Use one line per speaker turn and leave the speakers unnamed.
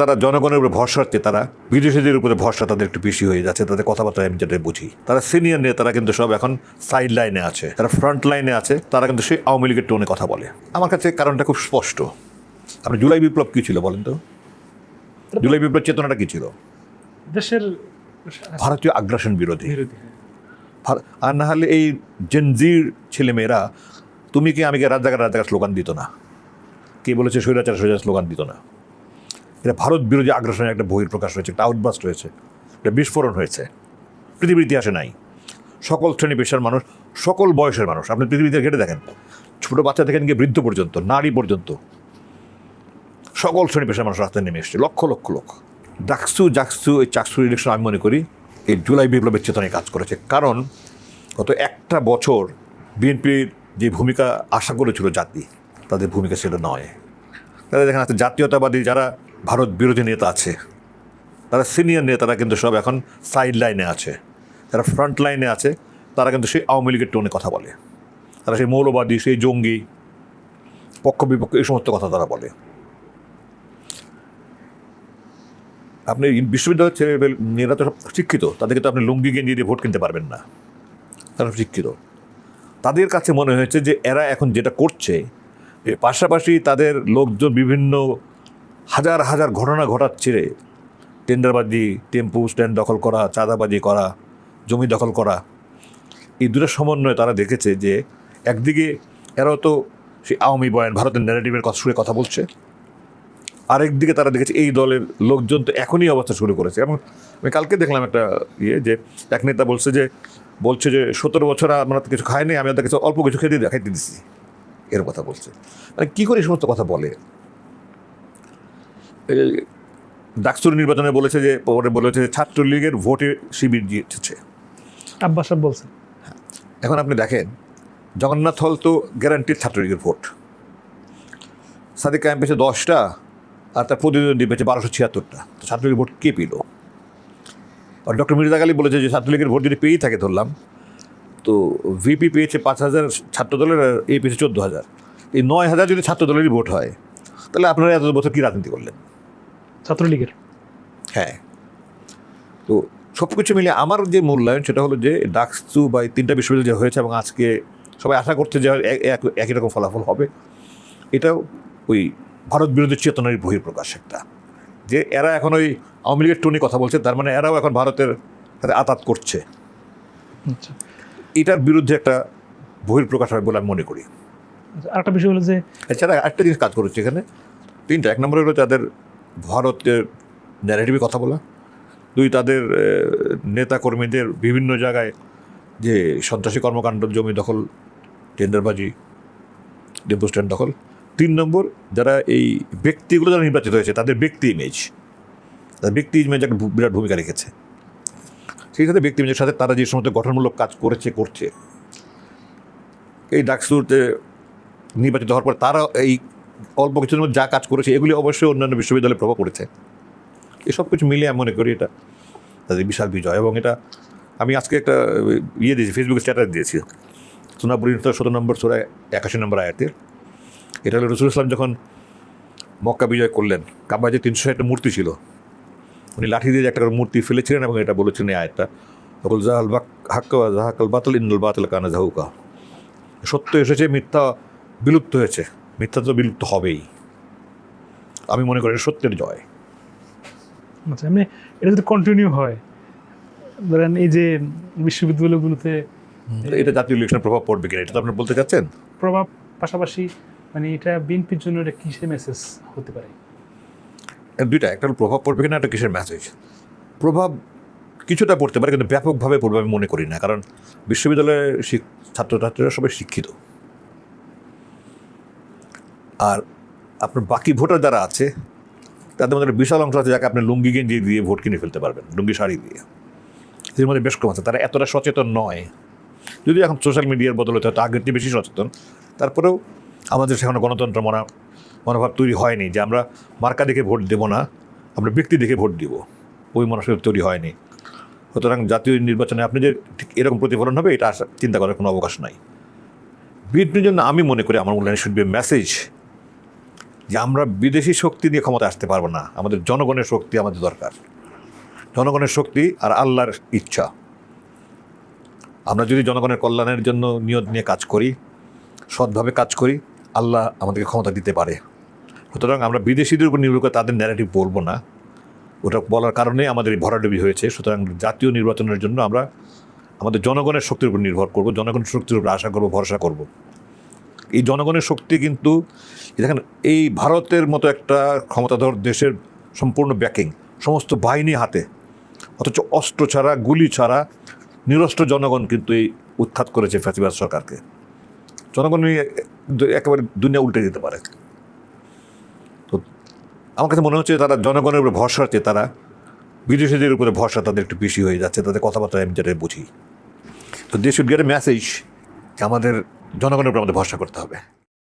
তারা জনগণের উপরে ভরসাতে তারা বিদেশিদের উপরে ভরসা তাদের একটু বেশি হয়ে যাচ্ছে তাদের কথাবার্তা আমি যেটা বুঝি। তারা সিনিয়র নেতারা কিন্তু সব এখন সাইড লাইনে আছে তারা ফ্রন্ট লাইনে আছে তারা কিন্তু সেই আওয়ামী লীগের টোনে কথা বলে। আমার কাছে কারণটা খুব স্পষ্ট। আপনি জুলাই বিপ্লব কী ছিল বলেন তো? জুলাই বিপ্লব চেতনাটা কী ছিল?
দেশের
ভারতীয় আগ্রাসন বিরোধী।
হ্যাঁ।
আর না হলে এই জেনজির ছেলেমেয়েরা তুমি কি আমি রাত রাত জায়গা স্লোগান দিত না? কে বলেছে স্বৈরাচার স্বৈরাচার স্লোগান দিত না? এটা ভারত বিরোধী আগ্রাসনের একটা বহির প্রকাশ হয়েছে, একটা আউটবাস্ট হয়েছে, একটা বিস্ফোরণ হয়েছে। পৃথিবীর ইতিহাসে নাই। সকল শ্রেণি পেশার মানুষ, সকল বয়সের মানুষ, আপনি পৃথিবীতে ঘেটে দেখেন, ছোটো বাচ্চা থেকে গিয়ে বৃদ্ধ পর্যন্ত, নারী পর্যন্ত, সকল শ্রেণি পেশার মানুষ রাস্তায় নেমে এসছে, লক্ষ লক্ষ লোক। ডাকসু জাকসু, এই চাকসু ইলেকশন আমি মনে করি, এই জুলাই বিপ্লবের চেতনায় কাজ করেছে। কারণ গত একটা বছর বিএনপির যে ভূমিকা আশা করেছিল জাতি, তাদের ভূমিকা সেটা নয়। তাদের দেখেন আছে জাতীয়তাবাদী যারা ভারত বিরোধী নেতা আছে। তারা সিনিয়র নেতারা কিন্তু সব এখন সাইড লাইনে আছে। যারা ফ্রন্ট লাইনে আছে, তারা কিন্তু সেই আওয়ামী লীগের টোনে কথা বলে। তারা সেই মৌলবাদী, সেই জঙ্গি, পক্ষ বিপক্ষ, এই সমস্ত কথা তারা বলে। আপনি বিশ্ববিদ্যালয়ের ছেলে মেয়েরা তো সব শিক্ষিত, তাদেরকে তো আপনি লুঙ্গি গেঞ্জি দিয়ে ভোট কিনতে পারবেন না। তারা শিক্ষিত। তাদের কাছে মনে হয়েছে যে এরা এখন যেটা করছে পাশাপাশি তাদের লোকজন বিভিন্ন হাজার হাজার ঘটনা ঘটার ঘটাচ্ছে টেন্ডারবাজি, টেম্পু স্ট্যান্ড দখল করা, চাঁদাবাজি করা, জমি দখল করা। এই দুটো সমন্বয়ে তারা দেখেছে যে একদিকে এরাও তো সেই আওয়ামী বয়ান, ভারতের ন্যারেটিভের কথা শুনে কথা বলছে। আরেকদিকে তারা দেখেছে এই দলের লোকজন তো এখনই অবস্থা শুরু করেছে। এবং আমি কালকে দেখলাম একটা ইয়ে যে এক নেতা বলছে যে বলছে যে, সতেরো বছর আমরা তো কিছু খাইনি, আমি ওদের কিছু অল্প কিছু খেতে দেখাইতে দিচ্ছি এর কথা বলছে। মানে কী করে এই সমস্ত কথা বলে? ডাকসুর নির্বাচনে বলেছে যে পরে বলেছে যে ছাত্রলীগের ভোটে শিবির জিতেছে।
আব্বাস সাহেব বলছেন।
এখন আপনি দেখেন জগন্নাথ হল তো গ্যারান্টির ছাত্রলীগের ভোট। সাদিক কায়েম পেয়েছে দশটা আর তার প্রতিদ্বন্দ্বী পেয়েছে বারোশো ছিয়াত্তরটা। তো ছাত্রলীগের ভোট কে পেল? আর ডক্টর মির্জা গালি বলেছে যে ছাত্রলীগের ভোট যদি পেয়েই থাকে ধরলাম তো ভিপি পেয়েছে পাঁচ হাজার ছাত্র দলের আর এ পেয়েছে চোদ্দ হাজার। এই নয় হাজার যদি ছাত্র দলেরই ভোট হয় তাহলে আপনারা এত বছর কী রাজনীতি করলেন?
ছাত্রলীগের।
হ্যাঁ। তো সব কিছু মিলে আমার যে মূল্যায়ন সেটা হলো যে ডাকসু বা এই তিনটা বিশ্ববিদ্যালয় যে হয়েছে এবং আজকে সবাই আশা করছে যে এক- এক- একই রকম ফলাফল হবে। এটাও ওই ভারত বিরোধী চেতনার বহিঃপ্রকাশ একটা। যে এরা এখন ওই আওয়ামী লীগের টনি কথা বলছে তার মানে এরাও এখন ভারতের সাথে আতাত করছে।
আচ্ছা।
এটার বিরুদ্ধে একটা বহিঃপ্রকাশ হবে বলে আমি মনে করি।
আচ্ছা, আরেকটা বিষয় হলো যে
এছাড়া একটা জিনিস কাজ করেছে এখানে। তিনটা এক নম্বরে হলো তাদের ভারতের ন্যারেটিভে কথা বলা, দুই তাদের নেতাকর্মীদের বিভিন্ন জায়গায় যে সন্ত্রাসী কর্মকাণ্ড, জমি দখল, টেন্ডারবাজি ডেপো স্ট্যান্ড দখল। তিন নম্বর, যারা এই ব্যক্তিগুলো যারা নির্বাচিত হয়েছে, তাদের ব্যক্তি ইমেজ তাদের ব্যক্তি ইমেজ একটা বিরাট ভূমিকা রেখেছে। সেই সাথে ব্যক্তি ইমেজের সাথে তারা যে সমস্ত গঠনমূলক কাজ করেছে, করছে। এই ডাকসুতে নির্বাচিত হওয়ার পর তারা এই অল্প কিছুর মধ্যে যা কাজ করেছে, এগুলি অবশ্যই অন্যান্য বিশ্ববিদ্যালয়ে প্রভাব পড়েছে। এসব কিছু মিলিয়ে আমি মনে করি এটা তাদের বিশাল বিজয় এবং এটা আমি আজকে একটা ইয়ে দিয়েছি ফেসবুকে স্ট্যাটাস দিয়েছি। সোনাপুর সতেরো নম্বর সোরা একাশি নম্বর আয়াতের এটা হলো রসুল ইসলাম যখন মক্কা বিজয় করলেন, কাবায় যে তিনশো একটা মূর্তি ছিল, উনি লাঠি দিয়ে একটা মূর্তি ফেলেছিলেন এবং এটা বলেছিলেন এই আয়াতটা সকল জাহাল বাক, হাক্কা জাহাকাল বাতল ইন্দুল বাতল কানা জাহুকা। সত্য এসেছে, মিথ্যা বিলুপ্ত হয়েছে। মিথ্যা তো বিলুপ্ত হবেই। আমি মনে করি সত্যের জয়।
আচ্ছা এমনি এটা যদি কন্টিনিউ হয় ধরেন এই যে বিশ্ববিদ্যালয়গুলোতে
এটা জাতীয় ইলেকশনের প্রভাব পড়বে কিনা এটা তো আপনি বলতে চাচ্ছেন?
প্রভাব পাশাপাশি মানে এটা বিএনপির জন্য এটা কিসের মেসেজ হতে পারে?
দুইটা একটা হলো প্রভাব পড়বে কিনা একটা কিসের মেসেজ প্রভাব কিছুটা পড়তে পারে কিন্তু ব্যাপকভাবে পড়বে আমি মনে করি না কারণ বিশ্ববিদ্যালয়ের ছাত্রছাত্রীরা সবাই শিক্ষিত। আর আপনার বাকি ভোটার যারা আছে, তাদের মধ্যে বিশাল অংশ আছে যাকে আপনি লুঙ্গি গেঞ্জি দিয়ে ভোট কিনে ফেলতে পারবেন, লুঙ্গি শাড়ি দিয়ে। এর মধ্যে বেশ কম আছে, তারা এতটা সচেতন নয়। যদি এখন সোশ্যাল মিডিয়ার বদলে হয়তো আগের চেয়ে বেশি সচেতন, তারপরেও আমাদের সেখানে গণতন্ত্র মনা, মনোভাব তৈরি হয়নি যে আমরা মার্কা দেখে ভোট দেব না, আমরা ব্যক্তি দেখে ভোট দিব। ওই মনোভাব তৈরি হয়নি। সুতরাং জাতীয় নির্বাচনে আপনি যে ঠিক এরকম প্রতিফলন হবে, এটা চিন্তা করার কোনো অবকাশ নাই। বিএনপির জন্য আমি মনে করি আমার মূল্যায়ন শুড বি মেসেজ যে আমরা বিদেশি শক্তি নিয়ে ক্ষমতা আসতে পারব না। আমাদের জনগণের শক্তি আমাদের দরকার। জনগণের শক্তি আর আল্লাহর ইচ্ছা। আমরা যদি জনগণের কল্যাণের জন্য নিয়ত নিয়ে কাজ করি, সৎভাবে কাজ করি, আল্লাহ আমাদেরকে ক্ষমতা দিতে পারে। সুতরাং আমরা বিদেশিদের উপর নির্ভর করে তাদের ন্যারেটিভ বলব না। ওটা বলার কারণে আমাদের এই ভরাডুবি হয়েছে। সুতরাং জাতীয় নির্বাচনের জন্য আমরা আমাদের জনগণের শক্তির উপর নির্ভর করব, জনগণের শক্তির উপর আশা করব, ভরসা করব। এই জনগণের শক্তি কিন্তু দেখেন, এই ভারতের মতো একটা ক্ষমতাধর দেশের সম্পূর্ণ ব্যাকিং সমস্ত বাহিনী হাতে, অথচ অস্ত্র ছাড়া, গুলি ছাড়া, নিরস্ত্র জনগণ কিন্তু এই উৎখাত করেছে ফ্যাসিবাদ সরকারকে। জনগণই একেবারে দুনিয়া উল্টে দিতে পারে। তো আমার কাছে মনে হচ্ছে তারা জনগণের উপরে ভরসা আছে, তারা বিদেশিদের উপরে ভরসা তাদের একটু বেশি হয়ে যাচ্ছে, তাদের কথাবার্তা আমি যেটা বুঝি। তো দে শুড মেসেজ আমাদের জনগণের উপর আমাদের ভরসা করতে হবে।